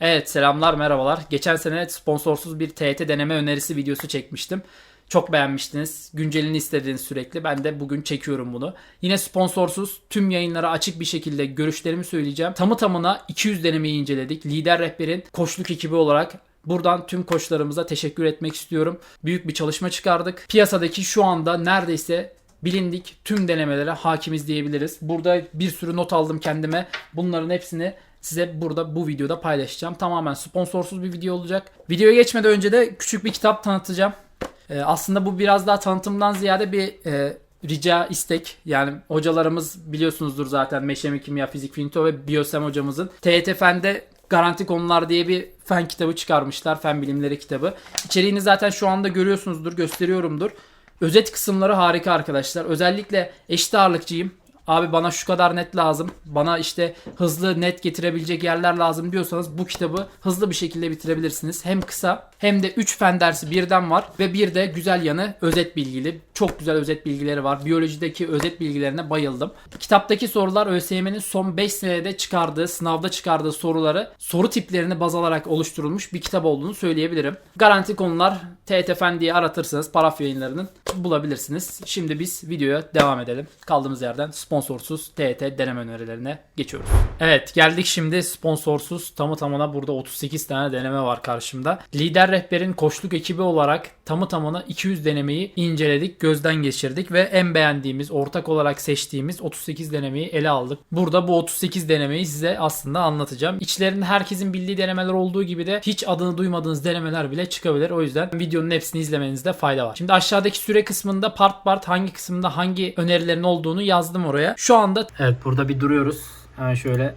Evet selamlar merhabalar. Geçen sene sponsorsuz bir TET deneme önerisi videosu çekmiştim. Çok beğenmiştiniz. Güncelini istediniz sürekli. Ben de bugün çekiyorum bunu. Yine sponsorsuz tüm yayınlara açık bir şekilde görüşlerimi söyleyeceğim. Tamı tamına 200 denemeyi inceledik. Lider rehberin koçluk ekibi olarak Buradan tüm koçlarımıza teşekkür etmek istiyorum. Büyük bir çalışma çıkardık. Piyasadaki şu anda neredeyse bilindik tüm denemelere hakimiz diyebiliriz. Burada bir sürü not aldım kendime. Bunların hepsini size burada bu videoda paylaşacağım. Tamamen sponsorsuz bir video olacak. Videoya geçmeden önce de küçük bir kitap tanıtacağım. Ee, aslında bu biraz daha tanıtımdan ziyade bir e, rica istek. Yani hocalarımız biliyorsunuzdur zaten Meşemi Kimya, Fizik, Finito ve Biyosem hocamızın TET Fen'de Garanti Konular diye bir fen kitabı çıkarmışlar. Fen bilimleri kitabı. İçeriğini zaten şu anda görüyorsunuzdur, gösteriyorumdur. Özet kısımları harika arkadaşlar. Özellikle eşit ağırlıkçıyım. Abi bana şu kadar net lazım. Bana işte hızlı net getirebilecek yerler lazım diyorsanız bu kitabı hızlı bir şekilde bitirebilirsiniz. Hem kısa hem de 3 fen dersi birden var ve bir de güzel yanı özet bilgili. Çok güzel özet bilgileri var. Biyolojideki özet bilgilerine bayıldım. Kitaptaki sorular ÖSYM'nin son 5 senede çıkardığı, sınavda çıkardığı soruları soru tiplerini baz alarak oluşturulmuş bir kitap olduğunu söyleyebilirim. Garanti konular TET Fen diye aratırsanız paraf yayınlarının bulabilirsiniz. Şimdi biz videoya devam edelim. Kaldığımız yerden sponsorsuz TET deneme önerilerine geçiyoruz. Evet geldik şimdi sponsorsuz tamı tamına burada 38 tane deneme var karşımda. Lider rehberin koçluk ekibi olarak tamı tamına 200 denemeyi inceledik, gözden geçirdik ve en beğendiğimiz, ortak olarak seçtiğimiz 38 denemeyi ele aldık. Burada bu 38 denemeyi size aslında anlatacağım. İçlerinde herkesin bildiği denemeler olduğu gibi de hiç adını duymadığınız denemeler bile çıkabilir. O yüzden videonun hepsini izlemenizde fayda var. Şimdi aşağıdaki süre kısmında part part hangi kısımda hangi önerilerin olduğunu yazdım oraya. Şu anda Evet burada bir duruyoruz. Hemen şöyle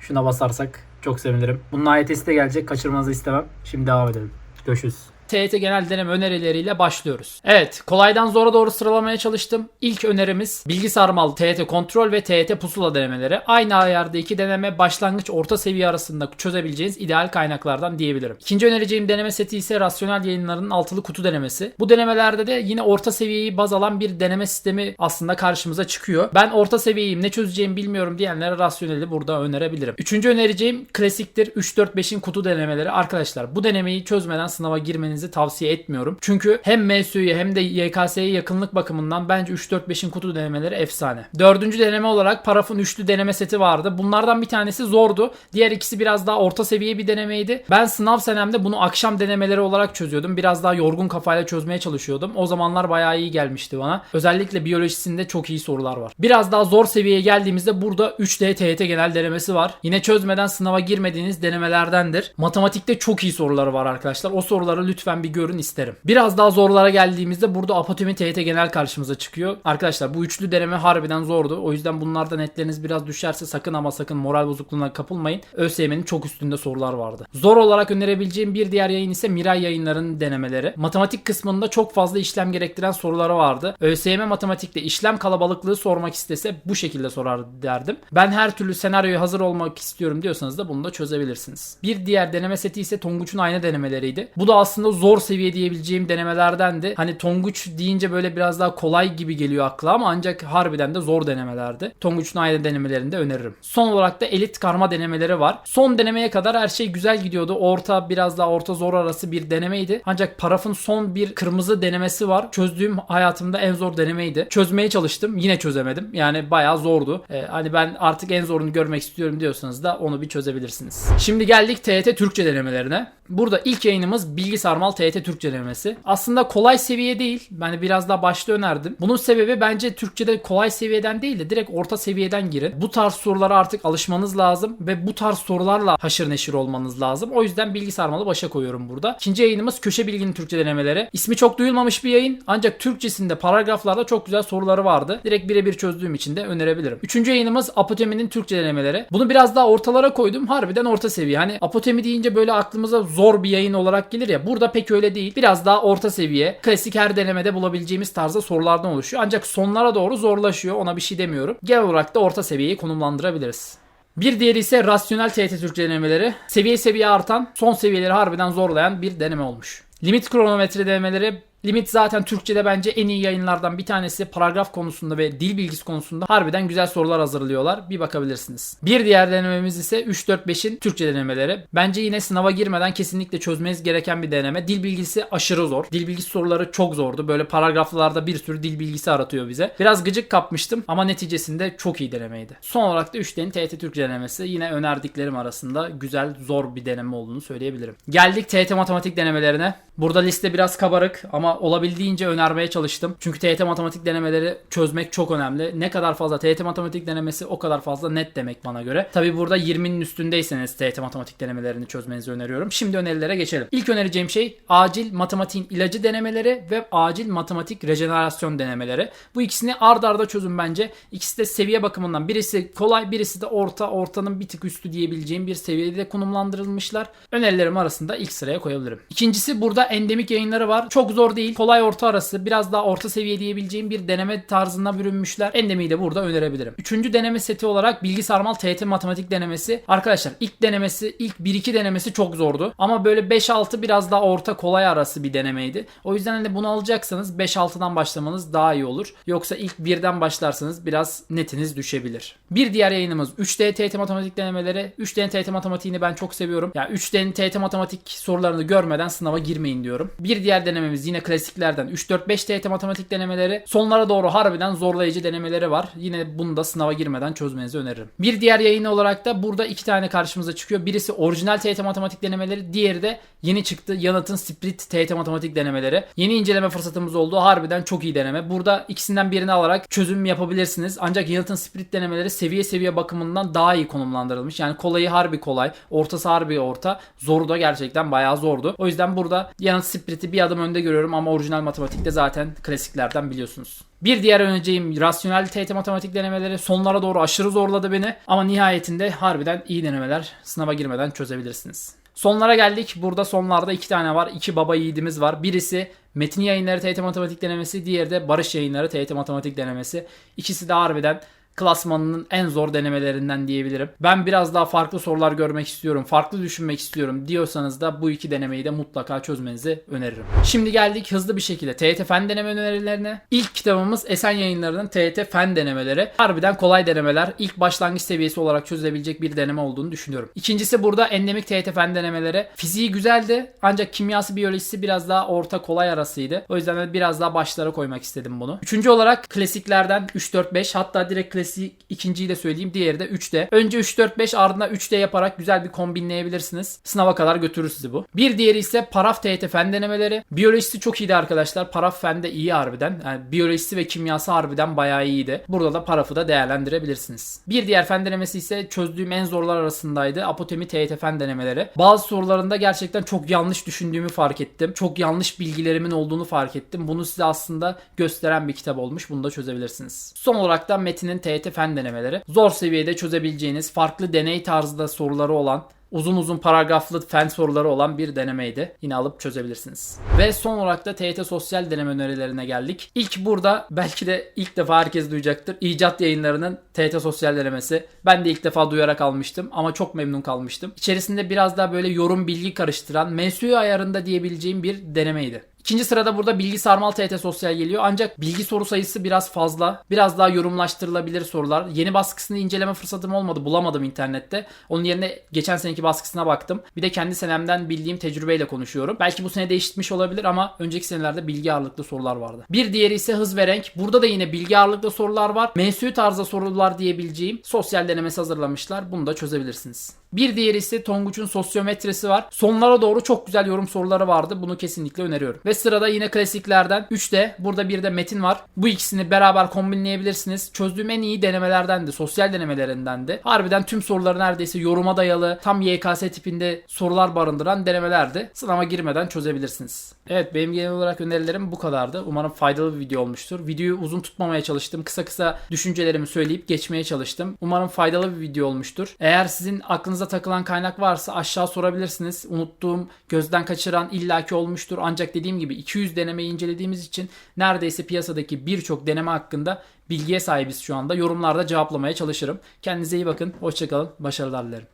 şuna basarsak çok sevinirim. Bunun AYT'si de gelecek. Kaçırmanızı istemem. Şimdi devam edelim. Görüşürüz. TET genel deneme önerileriyle başlıyoruz. Evet, kolaydan zora doğru sıralamaya çalıştım. İlk önerimiz bilgi sarmalı TET kontrol ve TET pusula denemeleri. Aynı ayarda iki deneme başlangıç orta seviye arasında çözebileceğiniz ideal kaynaklardan diyebilirim. İkinci önereceğim deneme seti ise rasyonel yayınlarının altılı kutu denemesi. Bu denemelerde de yine orta seviyeyi baz alan bir deneme sistemi aslında karşımıza çıkıyor. Ben orta seviyeyim ne çözeceğimi bilmiyorum diyenlere rasyoneli burada önerebilirim. Üçüncü önereceğim klasiktir 3-4-5'in kutu denemeleri. Arkadaşlar bu denemeyi çözmeden sınava girmenizi tavsiye etmiyorum. Çünkü hem MSÜ'ye hem de YKS'ye yakınlık bakımından bence 3-4-5'in kutu denemeleri efsane. Dördüncü deneme olarak Paraf'ın üçlü deneme seti vardı. Bunlardan bir tanesi zordu. Diğer ikisi biraz daha orta seviye bir denemeydi. Ben sınav senemde bunu akşam denemeleri olarak çözüyordum. Biraz daha yorgun kafayla çözmeye çalışıyordum. O zamanlar bayağı iyi gelmişti bana. Özellikle biyolojisinde çok iyi sorular var. Biraz daha zor seviyeye geldiğimizde burada 3D TYT genel denemesi var. Yine çözmeden sınava girmediğiniz denemelerdendir. Matematikte çok iyi soruları var arkadaşlar. O soruları lütfen bir görün isterim. Biraz daha zorlara geldiğimizde burada apotemi TYT genel karşımıza çıkıyor. Arkadaşlar bu üçlü deneme harbiden zordu. O yüzden bunlarda netleriniz biraz düşerse sakın ama sakın moral bozukluğuna kapılmayın. ÖSYM'nin çok üstünde sorular vardı. Zor olarak önerebileceğim bir diğer yayın ise Miray yayınlarının denemeleri. Matematik kısmında çok fazla işlem gerektiren soruları vardı. ÖSYM matematikte işlem kalabalıklığı sormak istese bu şekilde sorar derdim. Ben her türlü senaryoya hazır olmak istiyorum diyorsanız da bunu da çözebilirsiniz. Bir diğer deneme seti ise Tonguç'un aynı denemeleriydi. Bu da aslında zor seviye diyebileceğim denemelerdendi. Hani Tonguç deyince böyle biraz daha kolay gibi geliyor akla ama ancak harbiden de zor denemelerdi. Tonguç'un aynı denemelerini de öneririm. Son olarak da elit karma denemeleri var. Son denemeye kadar her şey güzel gidiyordu. Orta biraz daha orta zor arası bir denemeydi. Ancak parafın son bir kırmızı denemesi var. Çözdüğüm hayatımda en zor denemeydi. Çözmeye çalıştım. Yine çözemedim. Yani bayağı zordu. Ee, hani ben artık en zorunu görmek istiyorum diyorsanız da onu bir çözebilirsiniz. Şimdi geldik TET Türkçe denemelerine. Burada ilk yayınımız Bilgi Sarmal TET Türkçe denemesi. Aslında kolay seviye değil. Ben biraz daha başta önerdim. Bunun sebebi bence Türkçe'de kolay seviyeden değil de direkt orta seviyeden girin. Bu tarz sorulara artık alışmanız lazım ve bu tarz sorularla haşır neşir olmanız lazım. O yüzden Bilgi Sarmal'ı başa koyuyorum burada. İkinci yayınımız Köşe Bilginin Türkçe denemeleri. İsmi çok duyulmamış bir yayın ancak Türkçesinde paragraflarda çok güzel soruları vardı. Direkt birebir çözdüğüm için de önerebilirim. Üçüncü yayınımız Apotemi'nin Türkçe denemeleri. Bunu biraz daha ortalara koydum. Harbiden orta seviye. Hani Apotemi deyince böyle aklımıza zor bir yayın olarak gelir ya. Burada pek öyle değil. Biraz daha orta seviye. Klasik her denemede bulabileceğimiz tarzda sorulardan oluşuyor. Ancak sonlara doğru zorlaşıyor. Ona bir şey demiyorum. Genel olarak da orta seviyeyi konumlandırabiliriz. Bir diğeri ise rasyonel TYT Türkçe denemeleri. Seviye seviye artan, son seviyeleri harbiden zorlayan bir deneme olmuş. Limit kronometre denemeleri Limit zaten Türkçe'de bence en iyi yayınlardan bir tanesi. Paragraf konusunda ve dil bilgisi konusunda harbiden güzel sorular hazırlıyorlar. Bir bakabilirsiniz. Bir diğer denememiz ise 3-4-5'in Türkçe denemeleri. Bence yine sınava girmeden kesinlikle çözmeniz gereken bir deneme. Dil bilgisi aşırı zor. Dil bilgisi soruları çok zordu. Böyle paragraflarda bir sürü dil bilgisi aratıyor bize. Biraz gıcık kapmıştım ama neticesinde çok iyi denemeydi. Son olarak da 3'lerin TET Türkçe denemesi. Yine önerdiklerim arasında güzel, zor bir deneme olduğunu söyleyebilirim. Geldik TET matematik denemelerine. Burada liste biraz kabarık ama olabildiğince önermeye çalıştım. Çünkü TET matematik denemeleri çözmek çok önemli. Ne kadar fazla TET matematik denemesi o kadar fazla net demek bana göre. Tabi burada 20'nin üstündeyseniz TET matematik denemelerini çözmenizi öneriyorum. Şimdi önerilere geçelim. İlk önereceğim şey acil matematiğin ilacı denemeleri ve acil matematik rejenerasyon denemeleri. Bu ikisini ard arda çözün bence. İkisi de seviye bakımından birisi kolay birisi de orta ortanın bir tık üstü diyebileceğim bir seviyede konumlandırılmışlar. Önerilerim arasında ilk sıraya koyabilirim. İkincisi burada endemik yayınları var. Çok zor değil. Kolay orta arası biraz daha orta seviye diyebileceğim bir deneme tarzına bürünmüşler. Endemiyi de burada önerebilirim. Üçüncü deneme seti olarak bilgi sarmal TET matematik denemesi. Arkadaşlar ilk denemesi ilk 1-2 denemesi çok zordu. Ama böyle 5-6 biraz daha orta kolay arası bir denemeydi. O yüzden hani bunu alacaksanız 5-6'dan başlamanız daha iyi olur. Yoksa ilk 1'den başlarsanız biraz netiniz düşebilir. Bir diğer yayınımız 3D TET matematik denemeleri. 3D TET matematiğini ben çok seviyorum. Yani 3D'nin TET matematik sorularını görmeden sınava girmeyin diyorum. Bir diğer denememiz yine klasiklerden 3-4-5 TET matematik denemeleri. Sonlara doğru harbiden zorlayıcı denemeleri var. Yine bunu da sınava girmeden çözmenizi öneririm. Bir diğer yayın olarak da burada iki tane karşımıza çıkıyor. Birisi orijinal TET matematik denemeleri. Diğeri de yeni çıktı Yanıt'ın split TET matematik denemeleri. Yeni inceleme fırsatımız oldu. Harbiden çok iyi deneme. Burada ikisinden birini alarak çözüm yapabilirsiniz. Ancak Yanıt'ın split denemeleri seviye seviye bakımından daha iyi konumlandırılmış. Yani kolayı harbi kolay, ortası harbi orta, zoru da gerçekten bayağı zordu. O yüzden burada Yanıt split'i bir adım önde görüyorum ama orijinal matematikte zaten klasiklerden biliyorsunuz. Bir diğer önereceğim rasyonel TET matematik denemeleri sonlara doğru aşırı zorladı beni. Ama nihayetinde harbiden iyi denemeler sınava girmeden çözebilirsiniz. Sonlara geldik. Burada sonlarda iki tane var. İki baba yiğidimiz var. Birisi Metin Yayınları TET Matematik Denemesi. Diğeri de Barış Yayınları TET Matematik Denemesi. İkisi de harbiden klasmanının en zor denemelerinden diyebilirim. Ben biraz daha farklı sorular görmek istiyorum, farklı düşünmek istiyorum diyorsanız da bu iki denemeyi de mutlaka çözmenizi öneririm. Şimdi geldik hızlı bir şekilde TYT Fen deneme önerilerine. İlk kitabımız Esen Yayınları'nın TYT Fen denemeleri. Harbiden kolay denemeler. İlk başlangıç seviyesi olarak çözülebilecek bir deneme olduğunu düşünüyorum. İkincisi burada endemik TYT Fen denemeleri. Fiziği güzeldi ancak kimyası biyolojisi biraz daha orta kolay arasıydı. O yüzden de biraz daha başlara koymak istedim bunu. Üçüncü olarak klasiklerden 3-4-5 hatta direkt klasik ikinciyi de söyleyeyim. Diğeri de 3'te. Önce 3-4-5 ardından 3'te yaparak güzel bir kombinleyebilirsiniz. Sınava kadar götürür sizi bu. Bir diğeri ise paraf TYT fen denemeleri. Biyolojisi çok iyiydi arkadaşlar. Paraf fen de iyi harbiden. Yani biyolojisi ve kimyası harbiden bayağı iyiydi. Burada da parafı da değerlendirebilirsiniz. Bir diğer fen denemesi ise çözdüğüm en zorlar arasındaydı. Apotemi TYT fen denemeleri. Bazı sorularında gerçekten çok yanlış düşündüğümü fark ettim. Çok yanlış bilgilerimin olduğunu fark ettim. Bunu size aslında gösteren bir kitap olmuş. Bunu da çözebilirsiniz. Son olarak da Metin'in TYT fen denemeleri. Zor seviyede çözebileceğiniz farklı deney tarzında soruları olan uzun uzun paragraflı fen soruları olan bir denemeydi. Yine alıp çözebilirsiniz. Ve son olarak da TYT sosyal deneme önerilerine geldik. İlk burada belki de ilk defa herkes duyacaktır. İcat yayınlarının TYT sosyal denemesi. Ben de ilk defa duyarak almıştım ama çok memnun kalmıştım. İçerisinde biraz daha böyle yorum bilgi karıştıran, mensuyu ayarında diyebileceğim bir denemeydi. İkinci sırada burada bilgi sarmal TET sosyal geliyor. Ancak bilgi soru sayısı biraz fazla. Biraz daha yorumlaştırılabilir sorular. Yeni baskısını inceleme fırsatım olmadı. Bulamadım internette. Onun yerine geçen seneki baskısına baktım. Bir de kendi senemden bildiğim tecrübeyle konuşuyorum. Belki bu sene değişmiş olabilir ama önceki senelerde bilgi ağırlıklı sorular vardı. Bir diğeri ise hız ve renk. Burada da yine bilgi ağırlıklı sorular var. MSU tarzda sorular diyebileceğim sosyal denemesi hazırlamışlar. Bunu da çözebilirsiniz. Bir diğeri ise Tonguç'un sosyometresi var. Sonlara doğru çok güzel yorum soruları vardı. Bunu kesinlikle öneriyorum. Ve sırada yine klasiklerden 3'te burada bir de metin var. Bu ikisini beraber kombinleyebilirsiniz. Çözdüğüm en iyi denemelerindendi. Sosyal denemelerindendi. Harbiden tüm soruları neredeyse yoruma dayalı tam YKS tipinde sorular barındıran denemelerdi. Sınava girmeden çözebilirsiniz. Evet benim genel olarak önerilerim bu kadardı. Umarım faydalı bir video olmuştur. Videoyu uzun tutmamaya çalıştım. Kısa kısa düşüncelerimi söyleyip geçmeye çalıştım. Umarım faydalı bir video olmuştur. Eğer sizin aklınıza takılan kaynak varsa aşağı sorabilirsiniz. Unuttuğum, gözden kaçıran illaki olmuştur. Ancak dediğim gibi 200 denemeyi incelediğimiz için neredeyse piyasadaki birçok deneme hakkında bilgiye sahibiz şu anda. Yorumlarda cevaplamaya çalışırım. Kendinize iyi bakın. Hoşçakalın. Başarılar dilerim.